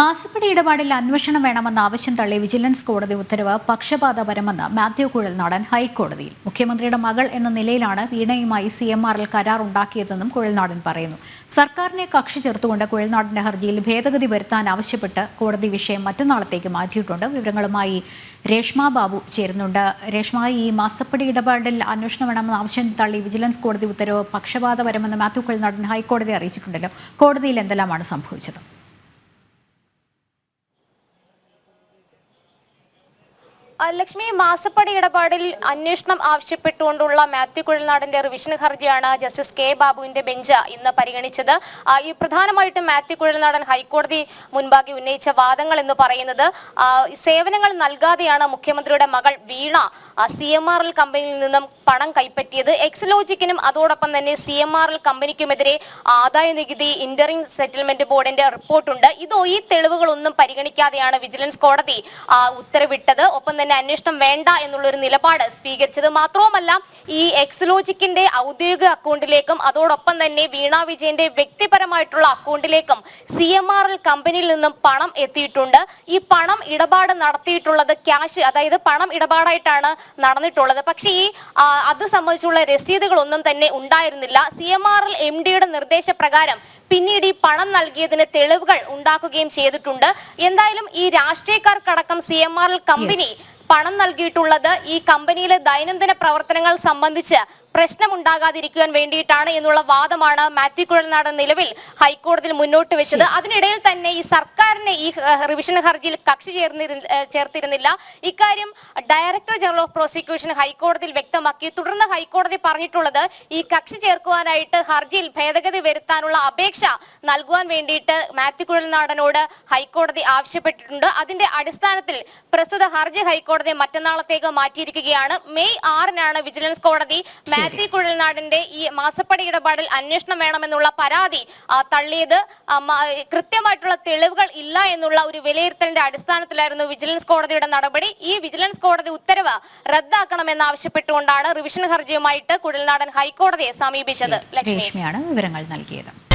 മാസപ്പടി ഇടപാടിൽ അന്വേഷണം വേണമെന്ന ആവശ്യം തള്ളി വിജിലൻസ് കോടതി ഉത്തരവ് പക്ഷപാതപരമെന്ന് മാത്യു കുഴൽ നടൻ ഹൈക്കോടതിയിൽ. മുഖ്യമന്ത്രിയുടെ മകൾ എന്ന നിലയിലാണ് വീണയുമായി സി എം ആറിൽ കരാർ ഉണ്ടാക്കിയതെന്നും കുഴൽനാടൻ പറയുന്നു. സർക്കാരിനെ കക്ഷി ചേർത്തുകൊണ്ട് കുഴൽനാടന്റെ ഹർജിയിൽ ഭേദഗതി വരുത്താൻ ആവശ്യപ്പെട്ട് കോടതി വിഷയം മറ്റന്നാളത്തേക്ക് മാറ്റിയിട്ടുണ്ട്. വിവരങ്ങളുമായി രേഷ്മ ബാബു ചേരുന്നുണ്ട്. രേഷ്മ ഈ മാസപ്പടി ഇടപാടിൽ അന്വേഷണം വേണമെന്ന ആവശ്യം തള്ളി വിജിലൻസ് കോടതി ഉത്തരവ് പക്ഷപാതപരമെന്ന് മാത്യു കുഴൽനാടൻ ഹൈക്കോടതി അറിയിച്ചിട്ടുണ്ടല്ലോ. കോടതിയിൽ എന്തെല്ലാമാണ് സംഭവിച്ചത്? ലക്ഷ്മി മാസപ്പടി ഇടപാടിൽ അന്വേഷണം ആവശ്യപ്പെട്ടുകൊണ്ടുള്ള മാത്യു കുഴൽനാടിന്റെ റിവിഷൻ ഹർജിയാണ് ജസ്റ്റിസ് കെ ബാബുവിന്റെ ബെഞ്ച് ഇന്ന് പരിഗണിച്ചത്. ഈ പ്രധാനമായിട്ടും മാത്യു കുഴൽനാടൻ ഹൈക്കോടതി മുൻപാകെ ഉന്നയിച്ച വാദങ്ങൾ എന്ന് പറയുന്നത് സേവനങ്ങൾ നൽകാതെയാണ് മുഖ്യമന്ത്രിയുടെ മകൾ Veena C M R L കമ്പനിയിൽ നിന്നും പണം കൈപ്പറ്റിയത്. എക്സലോജിക്കിനും അതോടൊപ്പം തന്നെ സി എം ആർ എൽ കമ്പനിക്കുമെതിരെ ആദായ നികുതി ഇന്ററിംഗ് സെറ്റിൽമെന്റ് ബോർഡിന്റെ റിപ്പോർട്ടുണ്ട്. ഇതോ ഈ തെളിവുകളൊന്നും പരിഗണിക്കാതെയാണ് വിജിലൻസ് കോടതി ഉത്തരവിട്ടത്. ഒപ്പം തന്നെ അന്വേഷണം വേണ്ട എന്നുള്ള ഒരു നിലപാട് സ്വീകരിച്ചത് മാത്രവുമല്ല ഈ എക്സ്ലോജിക്കിന്റെ ഔദ്യോഗിക അക്കൗണ്ടിലേക്കും അതോടൊപ്പം തന്നെ വീണ വിജയന്റെ വ്യക്തിപരമായിട്ടുള്ള അക്കൗണ്ടിലേക്കും സി എം ആർ എൽ കമ്പനിയിൽ നിന്നും പണം എത്തിയിട്ടുണ്ട്. ഈ പണം ഇടപാട് നടത്തിയിട്ടുള്ളത് ക്യാഷ് അതായത് പണം ഇടപാടായിട്ടാണ് നടന്നിട്ടുള്ളത്. പക്ഷേ ഈ അത് സംബന്ധിച്ചുള്ള രസീതുകളൊന്നും തന്നെ ഉണ്ടായിരുന്നില്ല. C M R L M ഡിയുടെ നിർദ്ദേശപ്രകാരം പിന്നീട് ഈ പണം നൽകിയതിന് തെളിവുകൾ ഉണ്ടാക്കുകയും ചെയ്തിട്ടുണ്ട്. എന്തായാലും ഈ രാഷ്ട്രീയക്കാർക്കടക്കം C M R L company പണം നൽകിയിട്ടുള്ളത് ഈ കമ്പനിയിലെ ദൈനംദിന പ്രവർത്തനങ്ങൾ സംബന്ധിച്ച് പ്രശ്നമുണ്ടാകാതിരിക്കുവാൻ വേണ്ടിയിട്ടാണ് എന്നുള്ള വാദമാണ് മാത്യു കുഴൽനാടൻ നിലവിൽ ഹൈക്കോടതിയിൽ മുന്നോട്ട് വെച്ചത്. അതിനിടയിൽ തന്നെ ഈ സർക്കാരിനെ ഈ റിവിഷൻ ഹർജിയിൽ കക്ഷി ചേർത്തിരുന്നില്ല. ഇക്കാര്യം ഡയറക്ടർ ജനറൽ ഓഫ് പ്രോസിക്യൂഷൻ ഹൈക്കോടതിയിൽ വ്യക്തമാക്കി. തുടർന്ന് ഹൈക്കോടതി പറഞ്ഞിട്ടുള്ളത് ഈ കക്ഷി ചേർക്കുവാനായിട്ട് ഹർജിയിൽ ഭേദഗതി വരുത്താനുള്ള അപേക്ഷ നൽകുവാൻ വേണ്ടിയിട്ട് മാത്യു കുഴൽനാടനോട് ഹൈക്കോടതി ആവശ്യപ്പെട്ടിട്ടുണ്ട്. അതിന്റെ അടിസ്ഥാനത്തിൽ പ്രസ്തുത ഹർജി ഹൈക്കോടതി മറ്റന്നാളത്തേക്ക് മാറ്റിയിരിക്കുകയാണ്. മെയ് ആറിനാണ് വിജിലൻസ് കോടതി മാത്യു കുഴൽനാടിന്റെ ഈ മാസപ്പടി ഇടപാടിൽ അന്വേഷണം വേണമെന്നുള്ള പരാതി തള്ളിയത്. കൃത്യമായിട്ടുള്ള തെളിവുകൾ ഇല്ല എന്നുള്ള ഒരു വിലയിരുത്തലിന്റെ അടിസ്ഥാനത്തിലായിരുന്നു വിജിലൻസ് കോടതിയുടെ നടപടി. ഈ വിജിലൻസ് കോടതി ഉത്തരവ് റദ്ദാക്കണമെന്ന് ആവശ്യപ്പെട്ടുകൊണ്ടാണ് റിവിഷൻ ഹർജിയുമായിട്ട് കുഴൽനാടൻ ഹൈക്കോടതിയെ സമീപിച്ചത്. ലക്ഷ്മിയാണ് വിവരങ്ങൾ നൽകിയത്.